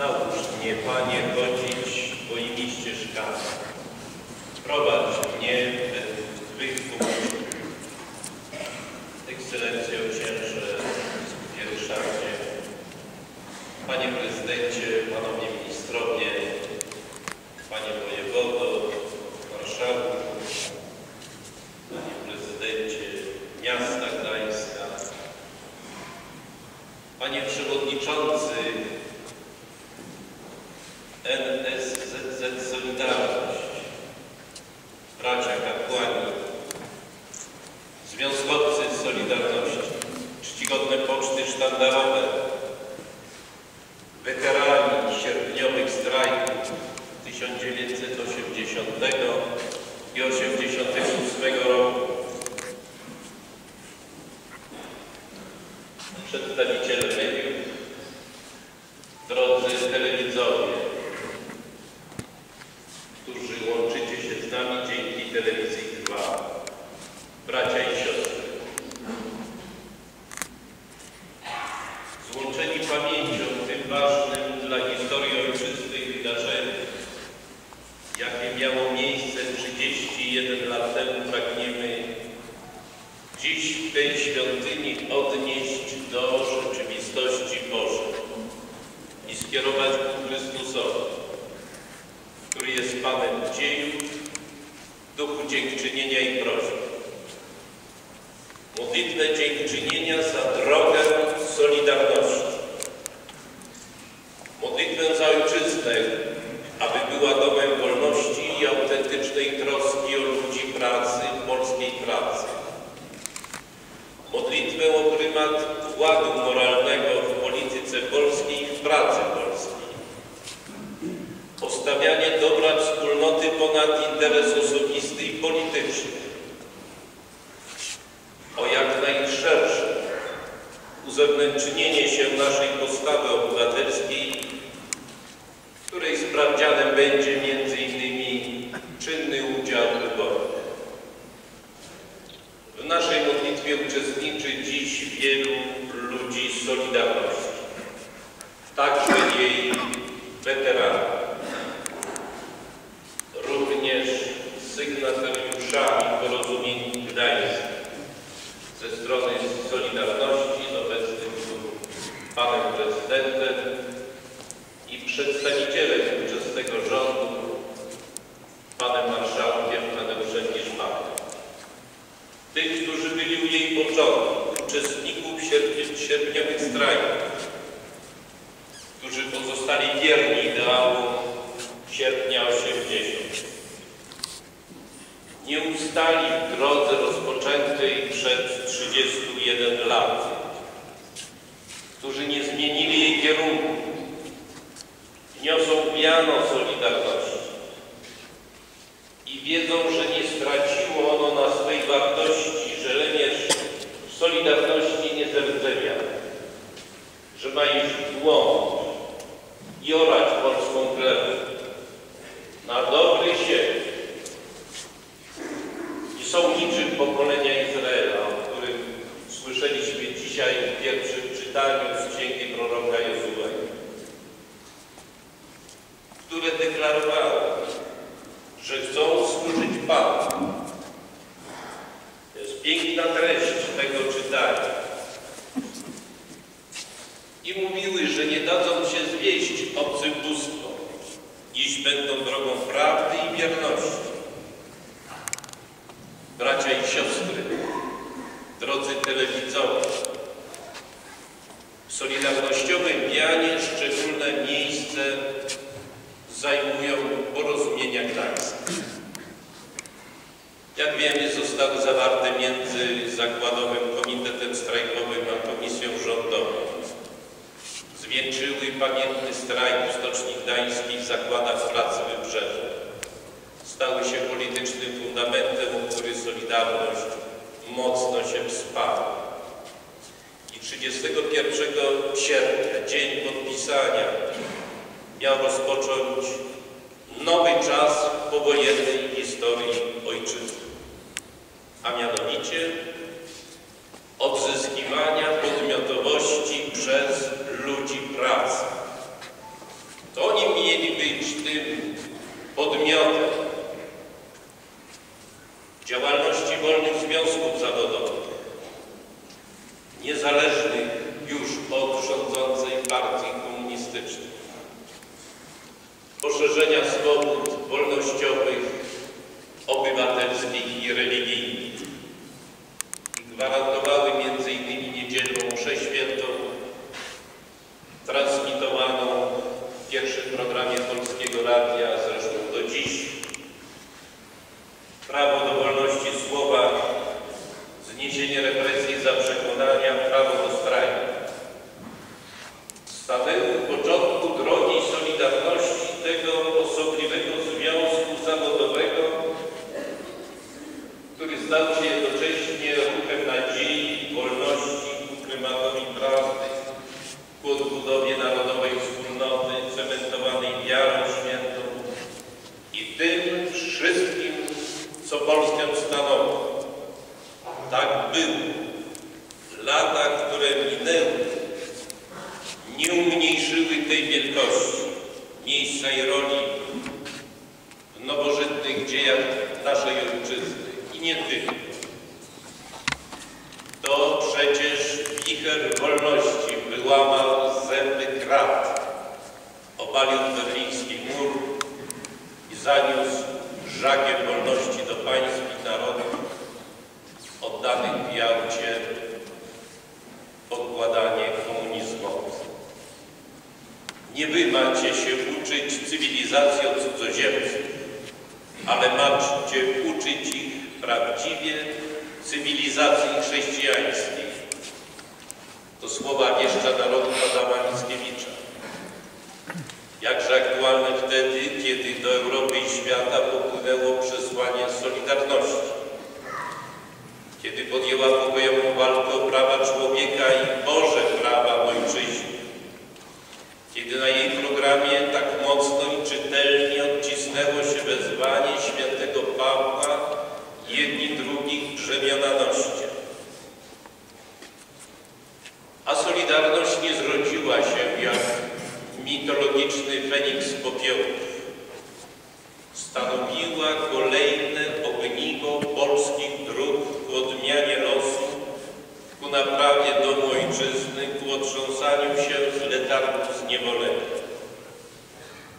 Naucz mnie, Panie, chodzić Twoimi ścieżkami. Prowadź mnie w Twych dróg. Ekscelencjo księże Wieruszacie, Panie Prezydencie, Panowie Ministrowie, Panie Wojewodo, Marszałku, Panie Prezydencie Miasta Gdańska, Panie Przewodniczący NSZZ Solidarność, bracia kapłani, związkowcy z Solidarności, czcigodne poczty sztandarowe, weterani sierpniowych strajków 1980 i 1988 roku, 31 lat temu, pragniemy dziś w tej świątyni odnieść do rzeczywistości Bożej i skierować ku Chrystusowi, który jest Panem dziejów, duchu dziękczynienia i prośby. Modlitwę dziękczynienia za drogę Solidarności. Modlitwę za ojczyznę, aby była domem wolności i autentycznej troski o ludzi pracy, polskiej pracy. Modlitwę o prymat władu moralnego w polityce polskiej i w pracy polskiej. O stawianie dobra wspólnoty ponad interes osobisty i polityczny. O jak najszersze uzewnętrznienie się naszej postawy obywatelskiej, której sprawdzianem będzie innymi czynny udział w wyborach. W naszej modlitwie uczestniczy dziś wielu ludzi z Solidarności, także jej weteranów. Również sygnatariuszami porozumień gdańskich ze strony Solidarności z obecnym tu panem prezydentem i przedstawicielem ówczesnego rządu, panem marszałkiem Tadeuszem Giszmanem. Tych, którzy byli u jej początku, uczestników sierp sierpniowych strajków, którzy pozostali wierni ideałom sierpnia 80. Nie ustali w drodze rozpoczętej przed 31 lat, którzy nie zmienili jej kierunku, niosą piano Solidarności i wiedzą, że nie straciło ono na swej wartości, że lemierz Solidarności nie zerdzewia, że ma w głąb i orać polską glebę na będą drogą prawdy i wierności. Bracia i siostry, drodzy telewidzowie, w solidarnościowym pianie szczególne miejsce zajmują porozumienia gdańskie. Jak wiemy, zostały zawarte między Zakładowym Komitetem Strajkowym a Komisją Rządową. Zwieńczyły pamiętny strajk w Stoczni Gdańskiej w zakładach pracy Wybrzeże. Stały się politycznym fundamentem, o który Solidarność mocno się wsparła. I 31 sierpnia, dzień podpisania, miał rozpocząć nowy czas powojennej historii ojczyzny, a mianowicie odzyskiwania podmiotów, działalności wolnych związków zawodowych, niezależnych już od rządzącej partii komunistycznej, poszerzenia swobód wolnościowych, obywatelskich i religijnych. I gwarantowania dziejach naszej ojczyzny i nie tylko. To przecież wicher wolności wyłamał zęby krat, obalił berliński mur i zaniósł żagiel wolności do państw i narodów oddanych w Jałcie podkładanie komunizmowi. Nie wy macie się uczyć cywilizacji od cudzoziemców, ale macie uczyć ich prawdziwie cywilizacji chrześcijańskiej. To słowa wieszcza narodu Adama Mickiewicza. Jakże aktualne wtedy, kiedy do Europy i świata popłynęło przesłanie Solidarności. Kiedy podjęła pokojową walkę o prawa człowieka i ku naprawie domu ojczyzny, ku otrząsaniu się z letargu zniewolenia.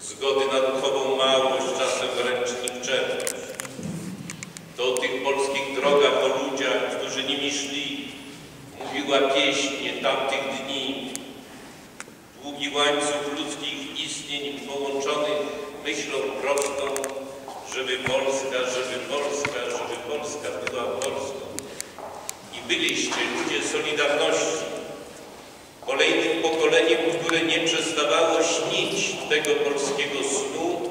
Zgody na duchową małość, czasem wręcz nikczemność. To o tych polskich drogach, o ludziach, którzy nimi szli, mówiła pieśń tamtych dni. Długi łańcuch ludzkich istnień połączonych myślą prostą, żeby Polska, żeby Polska, żeby Polska była Polską. Byliście ludzie Solidarności, kolejnym pokoleniem, które nie przestawało śnić tego polskiego snu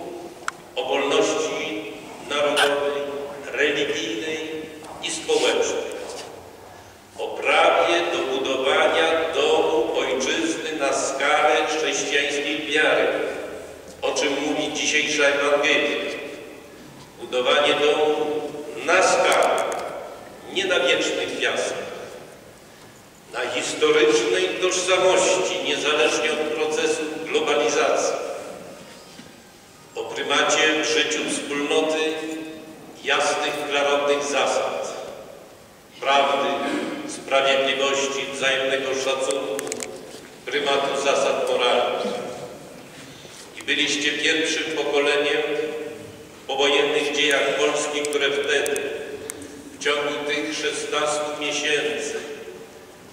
o wolności narodowej, religijnej i społecznej. O prawie do budowania domu ojczyzny na skalę chrześcijańskiej wiary, o czym mówi dzisiejsza Ewangelia. Budowanie domu na skalę, na wiecznych piasach, na historycznej tożsamości, niezależnie od procesu globalizacji. O prymacie w życiu wspólnoty jasnych, klarownych zasad, prawdy, sprawiedliwości, wzajemnego szacunku, prymatu zasad moralnych. I byliście pierwszym pokoleniem w powojennych dziejach Polski, które wtedy, ciągu tych 16 miesięcy,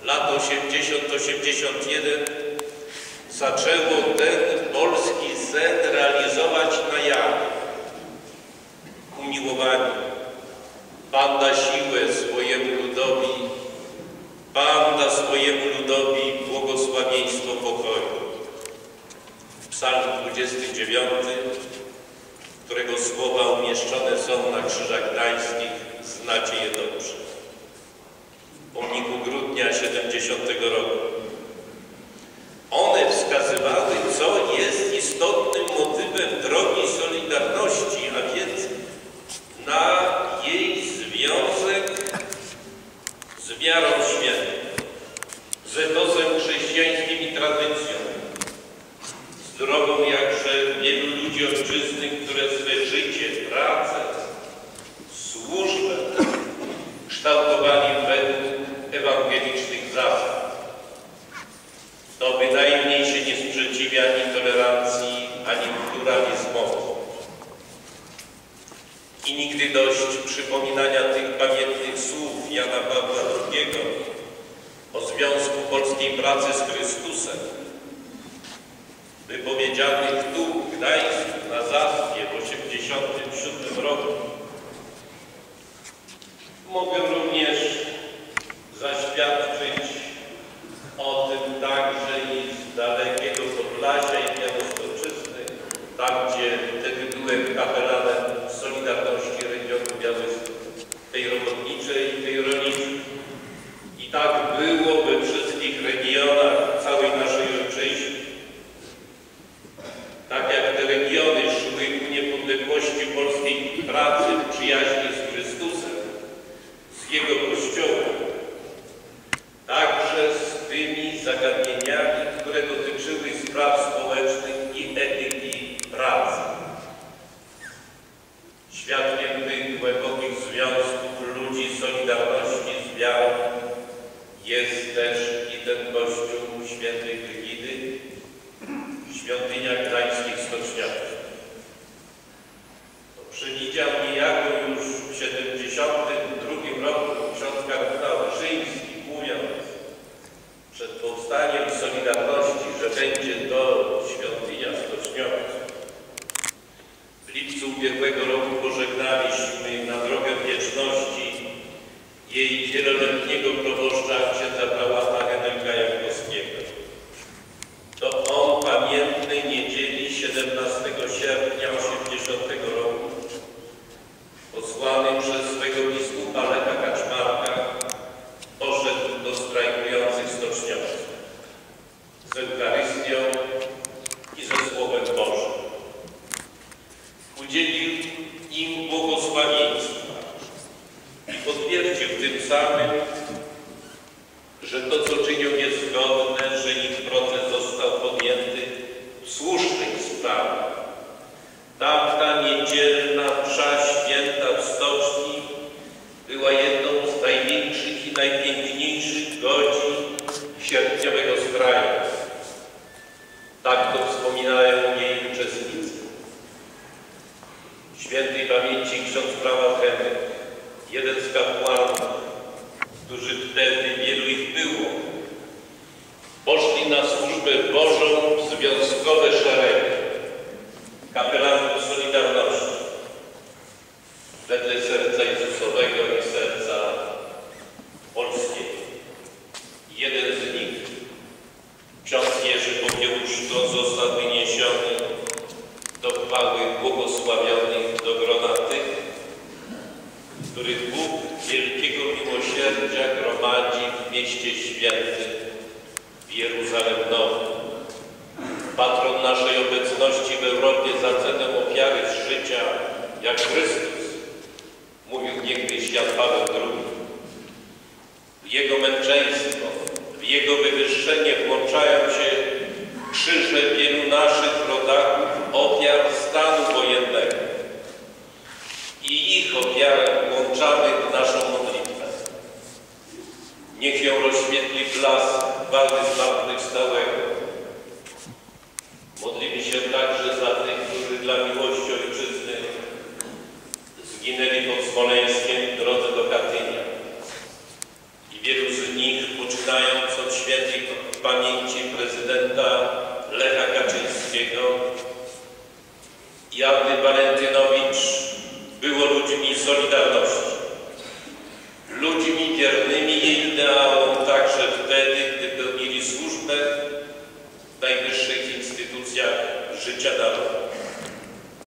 lat 80-81, zaczęło ten polski sen realizować na jawie. Umiłowani, Pan da siłę swojemu ludowi, Pan da swojemu ludowi błogosławieństwo pokoju. Psalm 29, którego słowa umieszczone są na krzyżach gdańskich, znacie je dobrze. Pomniku grudnia 70 roku. One wskazywały, co jest istotnym motywem drogi Solidarności, a więc na jej związek z wiarą świętą, z etosem chrześcijańskim i tradycją, z drogą jakże wielu ludzi ojczyzny, które kształtowaniem według ewangelicznych zasad. To bynajmniej się nie sprzeciwia ani tolerancji, ani pluralizmowi. I nigdy dość przypominania tych pamiętnych słów Jana Pawła II o Związku Polskiej Pracy z Chrystusem, wypowiedzianych tu w Gdańsku na Zaspie w 1987 roku Mogę również zaświadczyć, głębokich związków ludzi, solidarności z wiarą jest też i ten Kościół Świętej Brygidy, świątynia gdańskich stoczniaków. Przywidział niejako już w 72 roku ksiądz kardynał Brzyński mówiąc przed powstaniem Solidarności, że będzie to świątynia stoczniaków. W lipcu ubiegłego roku obliczają się krzyże wielu naszych rodaków, ofiar stanu wojennego. I ich ofiarę włączamy w naszą modlitwę. Niech ją rozświetli blask walny zmartwychwstałego.